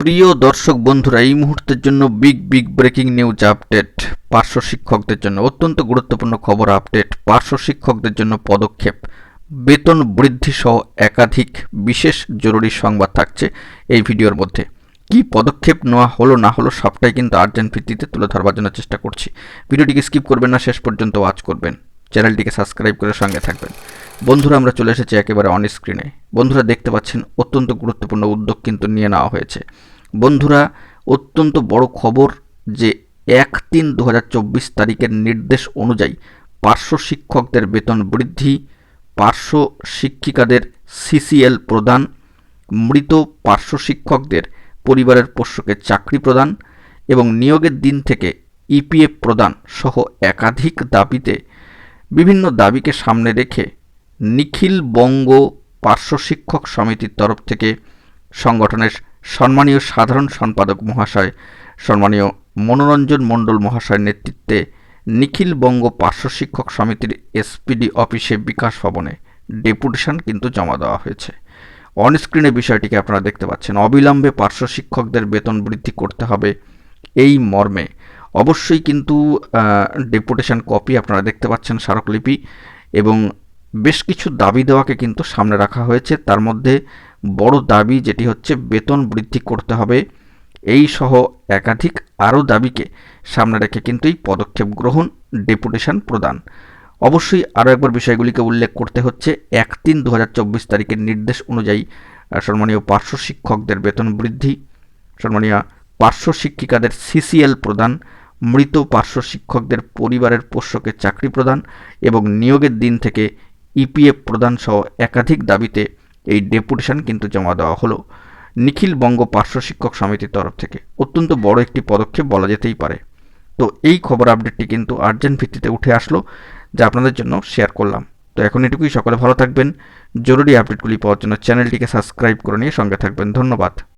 প্রিয় দর্শক বন্ধুরা, এই মুহূর্তের জন্য big big breaking news update, পার্শ্ব শিক্ষকদের জন্য অত্যন্ত গুরুত্বপূর্ণ খবর আপডেট, পার্শ্ব শিক্ষকদের জন্য পদক্ষেপ, বেতন বৃদ্ধি সহ একাধিক বিশেষ জরুরি সংবাদ থাকছে এই ভিডিওর মধ্যে। কি পদক্ষেপ নেওয়া হলো, না হলো, সবটাই কিন্তু আর্জেন্ট ভিত্তিতে তুলে ধরবার জন্য চেষ্টা করছি। ভিডিওটিকে স্কিপ করবেন না, শেষ পর্যন্ত ওয়াচ করবেন। চ্যানেলটিকে সাবস্ক্রাইব করে সঙ্গে থাকবেন। বন্ধুরা, আমরা চলে এসেছি একেবারে অন স্ক্রিনে বন্ধুরা, দেখতে পাচ্ছেন, অত্যন্ত গুরুত্বপূর্ণ উদ্যোগ কিন্তু নিয়ে নেওয়া হয়েছে। বন্ধুরা, অত্যন্ত বড় খবর যে এক তিন দু তারিখের নির্দেশ অনুযায়ী পার্শ্ব শিক্ষকদের বেতন বৃদ্ধি, পার্শ্ব শিক্ষিকাদের সিসিএল প্রদান, মৃত পার্শ্ব শিক্ষকদের পরিবারের পোষ্যকে চাকরি প্রদান এবং নিয়োগের দিন থেকে ইপিএফ প্রদান সহ একাধিক দাবিতে বিভিন্ন দাবিকে সামনে রেখে নিখিল বঙ্গ পার্শ্ব শিক্ষক সমিতির তরফ থেকে সংগঠনের সম্মানীয় সাধারণ সম্পাদক মহাশয়, সম্মানীয় মনোরঞ্জন মণ্ডল মহাশয়ের নেতৃত্বে নিখিল বঙ্গ পার্শ্ব শিক্ষক সমিতির এসপিডি অফিসে বিকাশ ভবনে ডেপুটেশন কিন্তু জমা দেওয়া হয়েছে। অনস্ক্রিনে বিষয়টিকে আপনারা দেখতে পাচ্ছেন। অবিলম্বে পার্শ্ব শিক্ষকদের বেতন বৃদ্ধি করতে হবে এই মর্মে। অবশ্যই কিন্তু ডেপুটেশন কপি আপনারা দেখতে পাচ্ছেন স্মারকলিপি এবং বেশ কিছু দাবি দেওয়াকে কিন্তু সামনে রাখা হয়েছে। তার মধ্যে বড় দাবি যেটি হচ্ছে বেতন বৃদ্ধি করতে হবে। এই সহ একাধিক আরও দাবিকে সামনে রেখে কিন্তু এই পদক্ষেপ গ্রহণ ডেপুটেশন প্রদান। অবশ্যই আরও একবার বিষয়গুলিকে উল্লেখ করতে হচ্ছে। এক তিন দু তারিখের নির্দেশ অনুযায়ী সম্মানীয় পার্শ্ব শিক্ষকদের বেতন বৃদ্ধি, সম্মানীয় পার্শ্ব শিক্ষিকাদের সিসিএল প্রদান মৃত পার্শ্ব শিক্ষকদের পরিবারের পোষ্যকে চাকরি প্রদান এবং নিয়োগের দিন থেকে ইপিএফ প্রদান সহ একাধিক দাবিতে এই ডেপুটেশন কিন্তু জমা দেওয়া হলো। নিখিল বঙ্গ পার্শ্ব শিক্ষক সমিতির তরফ থেকে। অত্যন্ত বড় একটি পদক্ষেপ বলা যেতেই পারে। তো এই খবর আপডেটটি কিন্তু আর্জেন্ট ভিত্তিতে উঠে আসলো, যা আপনাদের জন্য শেয়ার করলাম। তো এখন এটুকুই, সকলে ভালো থাকবেন। জরুরি আপডেটগুলি পাওয়ার জন্য চ্যানেলটিকে সাবস্ক্রাইব করে নিয়ে সঙ্গে থাকবেন। ধন্যবাদ।